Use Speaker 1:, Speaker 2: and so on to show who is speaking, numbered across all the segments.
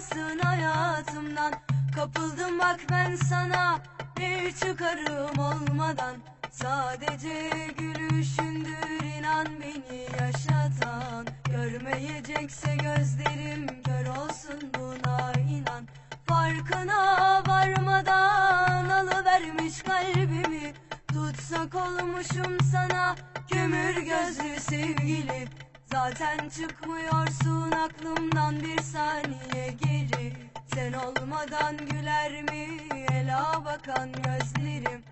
Speaker 1: çıkamasın hayatımdan. Kapıldım bak ben sana. Bir çıkarım olmadan. Sadece gülüşündür inan beni yaşatan. Görmeyecekse gözlerim kör olsun buna inan. Farkına varmadan alıvermiş kalbimi. Tutsak olmuşum sana kömür gözlü sevgili Zaten çıkmıyorsun aklımdan bir saniye geri. Sen olmadan güler mi? Ela bakan gözlerim.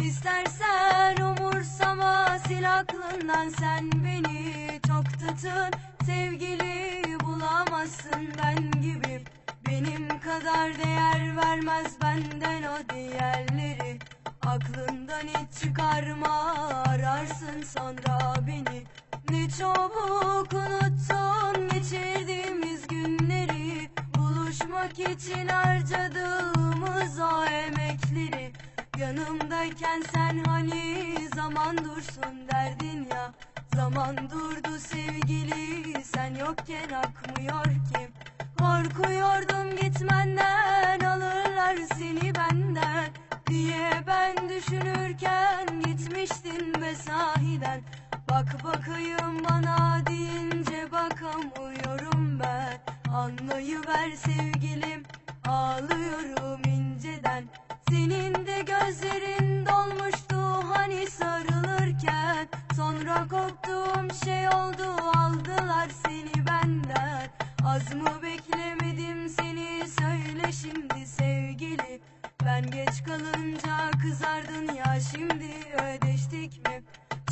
Speaker 1: İstersen umursama sil aklından sen beni. Çok tutun sevgili bulamazsın ben gibi. Benim kadar değer vermez benden o diğerleri. Aklından hiç çıkarma ararsın sonra beni Ne çabuk unuttun geçirdiğimiz günleri. Buluşmak için harcadığımız o emekleri. Yanımdayken sen hani zaman dursun derdin ya. Zaman durdu sevgili sen yokken akmıyor ki. Korkuyordum gitmenden alırlar seni benden Diye ben düşünürken Bak bakayım bana deyince bakamıyorum ben. Anlayıver sevgilim ağlıyorum inceden. Senin de gözlerin dolmuştu hani sarılırken. Sonra korktuğum şey oldu aldılar seni benden. Az mı beklemedim seni söyle şimdi sevgili. Ben geç kalınca kızardın ya şimdi ödeştik mi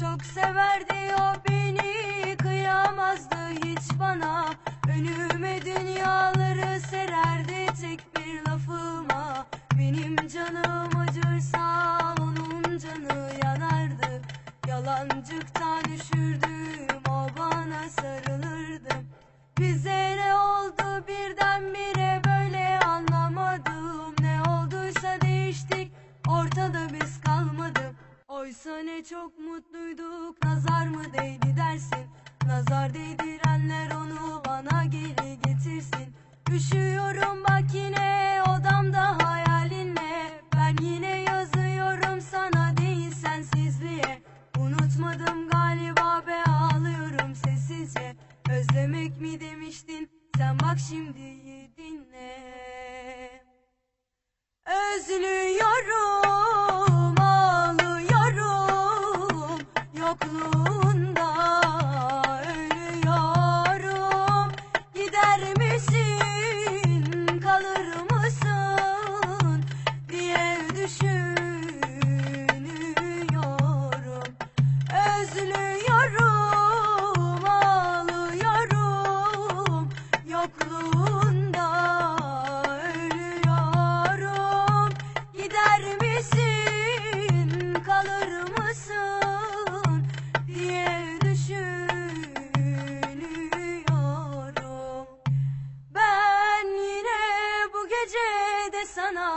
Speaker 1: Çok severdi o beni kıyamazdı hiç bana. Önüme dünyaları sererdi tek bir lafıma. Benim canım acırsa onun canı yanardı. Yalancıktan üşürdüm o bana sarılırdı. Bize ne oldu birdenbire Oysa ne çok mutluyduk. Nazar mı değdi dersin? Nazar değdirenler onu bana geri getirsin. Üşüyorum bak yine odamda hayalinle. Ben yine yazıyorum sana değil sensizliğe. Unutmadım galiba be ağlıyorum sessizce. Özlemek mi demiştin? Sen bak şimdi dinle. Özlüyorum, Özlüyorum, ağlıyorum, yokluğunda ölüyorum. Gider misin, kalır mısın diye düşünüyorum. Ben yine bu gece de sana,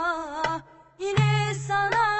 Speaker 1: yine sana